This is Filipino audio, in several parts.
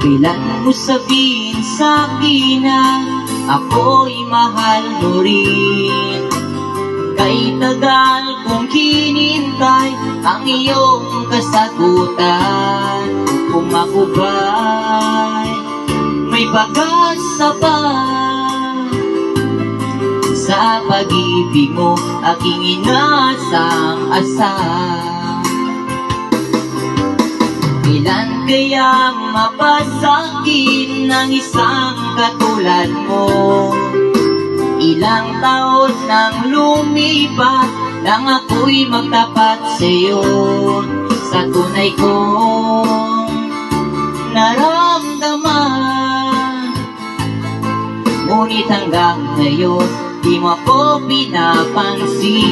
Kailan mo sabihin sa akin na ako'y mahal mo rin. Kay tagal kong hinintay ang iyong kasagutan. Kung ako ba'y may pag-asa pa Sa pag-ibig mo aking inasang-asang Kailan kaya mapasakin ng isang katulad mo? Ilang taon nang lumipas Nang ako'y magtapat sa'yo? Sa tunay kong naramdaman. Ngunit hanggang ngayon Di mo ako pinapansin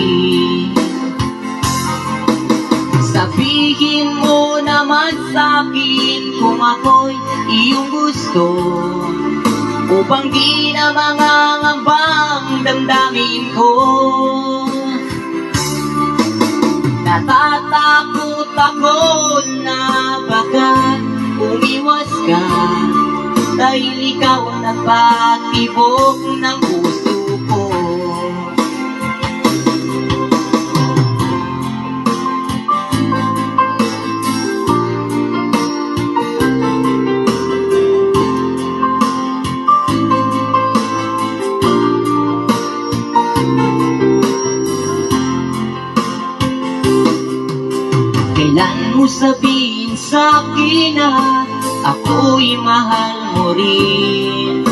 Sabihin mo naman sa'kin kung ako'y iyong gusto. Upang di na mangangambang damdamin ko. Natatakot ako na baka umiwas ka. Dahil ikaw ang nagpatibok ng puso mo sabihin sa akin na ako'y mahal mo rin.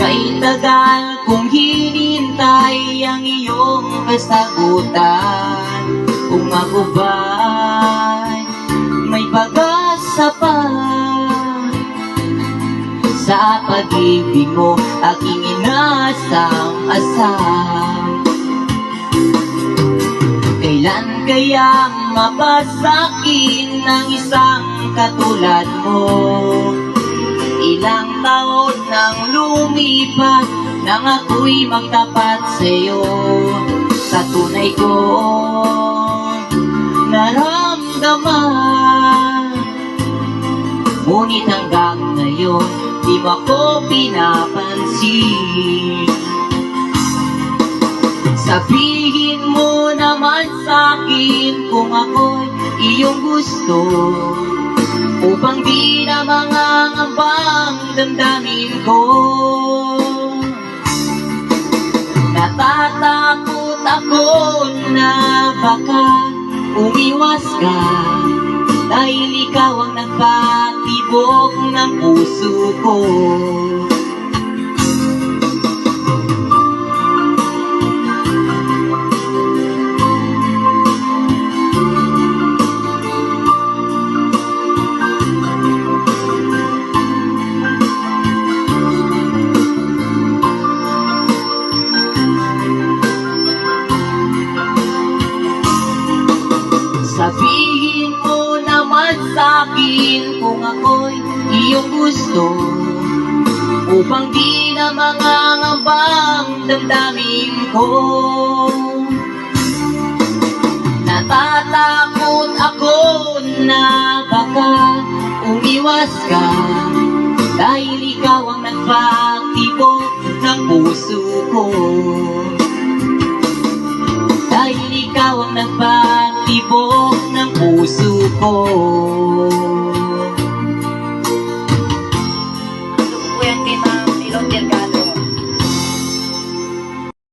Kay tagal kong hinintay ang iyong kasagutan. Kung ako ba'y may pag-asa pa. Sa pag-ibig mo aking inasang-asang Kailan kaya mapasakin ng isang katulad mo? Ilang taon nang lumipas nang ako'y magtapat sa'yo? Sa tunay ko naramdaman. Ngunit hanggang ngayon di mo ako pinapansin. Sabihin mo naman sa'kin kung ako'y iyong gusto. Upang di na mangangambang damdamin ko. Natatakot ako na baka umiwas ka. Dahil ikaw ang nagpatibok ng puso ko Sabihin mo naman sa'kin kung ako'y iyong gusto Upang di na mangangambang damdamin ko. Natatakot ako na baka umiwas ka Dahil ikaw ang nagpatibok ng puso ko dahil